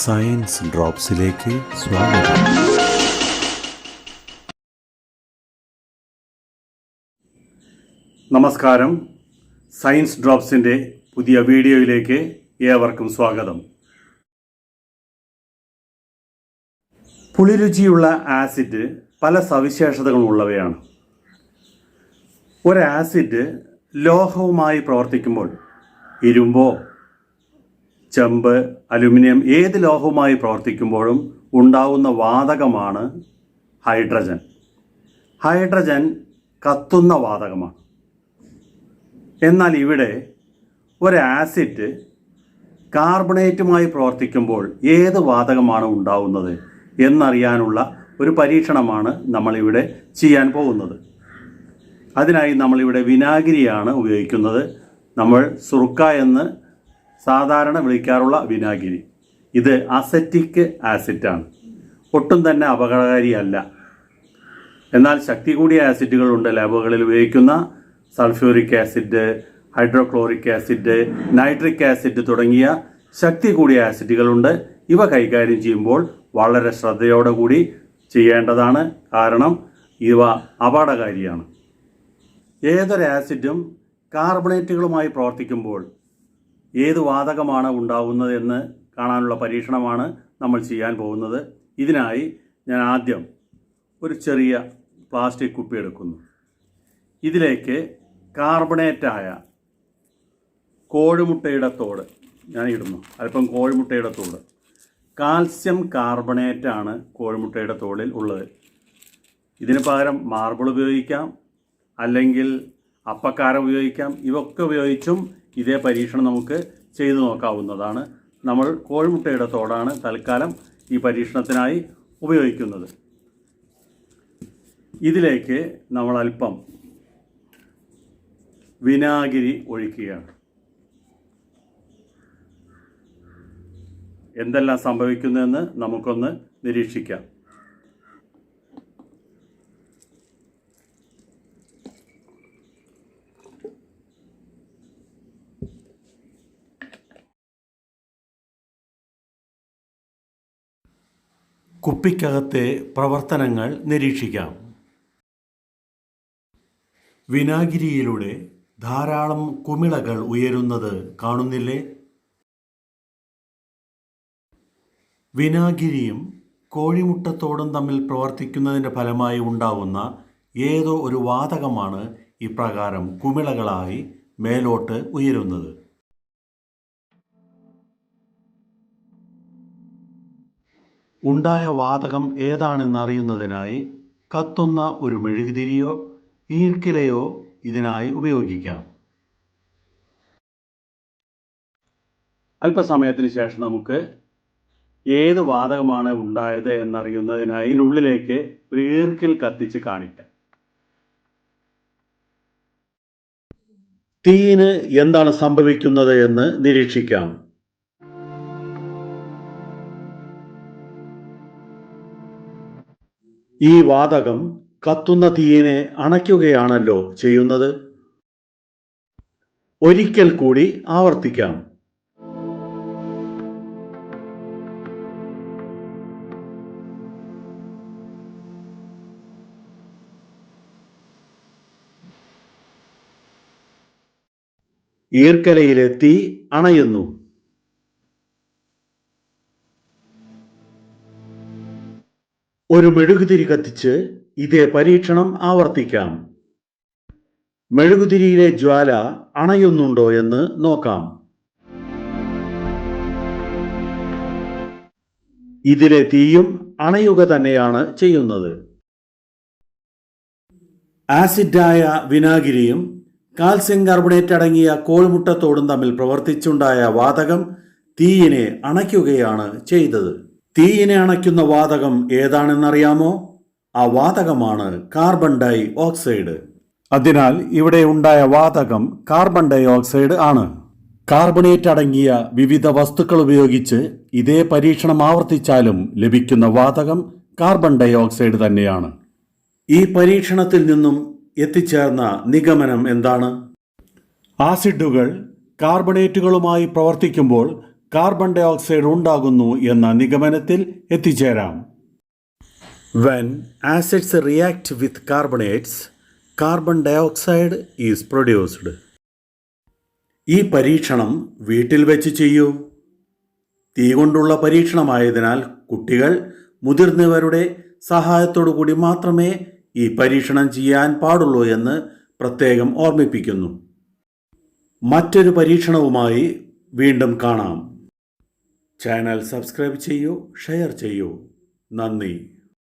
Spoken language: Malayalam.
സയൻസ് ഡ്രോപ്സിലേക്ക് സ്വാഗതം. നമസ്കാരം. സയൻസ് ഡ്രോപ്സിന്റെ പുതിയ വീഡിയോയിലേക്ക് ഏവർക്കും സ്വാഗതം. പുളിരുചിയുള്ള ആസിഡ് പല സവിശേഷതകളുള്ളവയാണ് ഒരു ആസിഡ് ലോഹവുമായി പ്രവർത്തിക്കുമ്പോൾ ഇരുമ്പോ ചെമ്പ് അലുമിനിയം ഏത് ലോഹവുമായി പ്രവർത്തിക്കുമ്പോഴും ഉണ്ടാവുന്ന വാതകമാണ് ഹൈഡ്രജൻ. ഹൈഡ്രജൻ കത്തുന്ന വാതകമാണ്. എന്നാൽ ഇവിടെ ഒരു ആസിഡ് കാർബണേറ്റുമായി പ്രവർത്തിക്കുമ്പോൾ ഏത് വാതകമാണ് ഉണ്ടാവുന്നത് എന്നറിയാനുള്ള ഒരു പരീക്ഷണമാണ് നമ്മളിവിടെ ചെയ്യാൻ പോകുന്നത്. അതിനായി നമ്മളിവിടെ വിനാഗിരിയാണ് ഉപയോഗിക്കുന്നത്. നമ്മൾ സുറുക്ക എന്ന് സാധാരണ വിളിക്കാറുള്ള വിനാഗിരി. ഇത് അസറ്റിക് ആസിഡാണ്. ഒട്ടും തന്നെ അപകടകാരിയല്ല. എന്നാൽ ശക്തി കൂടിയ ആസിഡുകളുണ്ട്. ലാബുകളിൽ ഉപയോഗിക്കുന്ന sulphuric acid hydrochloric acid nitric acid തുടങ്ങിയ ശക്തി കൂടിയ ആസിഡുകളുണ്ട്. ഇവ കൈകാര്യം ചെയ്യുമ്പോൾ വളരെ ശ്രദ്ധയോടെ കൂടി ചെയ്യേണ്ടതാണ്. കാരണം ഇവ അപകടകാരിയാണ്. ഏതൊരു ആസിഡും കാർബണേറ്റുകളുമായി പ്രവർത്തിക്കുമ്പോൾ ഏത് വാതകമാണ് ഉണ്ടാവുന്നതെന്ന് കാണാനുള്ള പരീക്ഷണമാണ് നമ്മൾ ചെയ്യാൻ പോകുന്നത്. ഇതിനായി ഞാൻ ആദ്യം ഒരു ചെറിയ പ്ലാസ്റ്റിക് കുപ്പി എടുക്കുന്നു. ഇതിലേക്ക് കാർബണേറ്റായ കോഴിമുട്ടയുടെ തോട് ഞാൻ ഇടുന്നു. അല്പം കോഴിമുട്ടയുടെ തോട്. കാൽസ്യം കാർബണേറ്റാണ് കോഴിമുട്ടയുടെ തോളിൽ ഉള്ളത്. ഇതിന് പകരം മാർബിൾ ഉപയോഗിക്കാം. അല്ലെങ്കിൽ അപ്പക്കാരം ഉപയോഗിക്കാം. ഇവയൊക്കെ ഉപയോഗിച്ചും ഇതേ പരീക്ഷണം നമുക്ക് ചെയ്തു നോക്കാവുന്നതാണ്. നമ്മൾ കോഴിമുട്ടയുടെ തോടാണ് തൽക്കാലം ഈ പരീക്ഷണത്തിനായി ഉപയോഗിക്കുന്നത്. ഇതിലേക്ക് നമ്മൾ അല്പം വിനാഗിരി ഒഴിക്കുകയാണ്. എന്തെല്ലാം സംഭവിക്കുന്നതെന്ന് നമുക്കൊന്ന് നിരീക്ഷിക്കാം. കുപ്പിക്കകത്തെ പ്രവർത്തനങ്ങൾ നിരീക്ഷിക്കാം. വിനാഗിരിയിലൂടെ ധാരാളം കുമിളകൾ ഉയരുന്നത് കാണുന്നില്ലേ? വിനാഗിരിയും കോഴിമുട്ടത്തോടും തമ്മിൽ പ്രവർത്തിക്കുന്നതിന്റെ ഫലമായി ഉണ്ടാവുന്ന ഏതോ ഒരു വാതകമാണ് ഇപ്രകാരം കുമിളകളായി മേലോട്ട് ഉയരുന്നത്. ഉണ്ടായ വാതകം ഏതാണെന്നറിയുന്നതിനായി കത്തുന്ന ഒരു മെഴുകുതിരിയോ ഈർക്കിലയോ ഇതിനായി ഉപയോഗിക്കാം. അല്പസമയത്തിന് ശേഷം നമുക്ക് ഏത് വാതകമാണ് ഉണ്ടായത് എന്നറിയുന്നതിനായി ഉള്ളിലേക്ക് ഒരു ഈർക്കിൽ കത്തിച്ച് കാണിക്കാം. തീയിന് എന്താണ് സംഭവിക്കുന്നത് എന്ന് നിരീക്ഷിക്കാം. ഈ വാതകം കത്തുന്ന തീയിനെ അണയ്ക്കുകയാണല്ലോ ചെയ്യുന്നത്. ഒരിക്കൽ കൂടി ആവർത്തിക്കാം. ഈർക്കലയിലെ തീ അണയുന്നു. ഒരു മെഴുകുതിരി കത്തിച്ച് ഇതേ പരീക്ഷണം ആവർത്തിക്കാം. മെഴുകുതിരിയിലെ ജ്വാല അണയുന്നുണ്ടോ എന്ന് നോക്കാം. ഇതിലെ തീയും അണയുക തന്നെയാണ് ചെയ്യുന്നത്. ആസിഡായ വിനാഗിരിയും കാൽസ്യം കാർബണേറ്റ് അടങ്ങിയ കോഴിമുട്ടത്തോടും തമ്മിൽ പ്രവർത്തിച്ചുണ്ടായ വാതകം തീയിനെ അണയ്ക്കുകയാണ് ചെയ്തത്. തീയിനെ അണയ്ക്കുന്ന വാതകം ഏതാണെന്നറിയാമോ? ആ വാതകമാണ് കാർബൺ ഡൈ ഓക്സൈഡ് അതിനാൽ ഇവിടെ ഉണ്ടായ വാതകം കാർബൺ ഡൈ ഓക്സൈഡ് ആണ്. കാർബണേറ്റ് അടങ്ങിയ വിവിധ വസ്തുക്കൾ ഉപയോഗിച്ച് ഇതേ പരീക്ഷണം ആവർത്തിച്ചാലും ലഭിക്കുന്ന വാതകം കാർബൺ ഡൈ ഓക്സൈഡ് തന്നെയാണ്. ഈ പരീക്ഷണത്തിൽ നിന്നും എത്തിച്ചേർന്ന നിഗമനം എന്താണ്? ആസിഡുകൾ കാർബണേറ്റുകളുമായി പ്രവർത്തിക്കുമ്പോൾ കാർബൺ ഡൈ ഓക്സൈഡ് ഉണ്ടാകുന്നു എന്ന നിഗമനത്തിൽ എത്തിച്ചേരാം. When acids react with carbonates carbon dioxide is produced ഈ പരീക്ഷണം വീട്ടിൽ വെച്ച് ചെയ്യൂ. തീ കൊണ്ടുള്ള പരീക്ഷണമായതിനാൽ കുട്ടികൾ മുതിർന്നവരുടെ സഹായത്തോടു കൂടി മാത്രമേ ഈ പരീക്ഷണം ചെയ്യാൻ പാടുള്ളൂ എന്ന് പ്രത്യേകം ഓർമ്മിപ്പിക്കുന്നു. മറ്റൊരു പരീക്ഷണവുമായി വീണ്ടും കാണാം. ചാനൽ സബ്സ്ക്രൈബ് ചെയ്യൂ ഷെയർ ചെയ്യൂ. നന്ദി.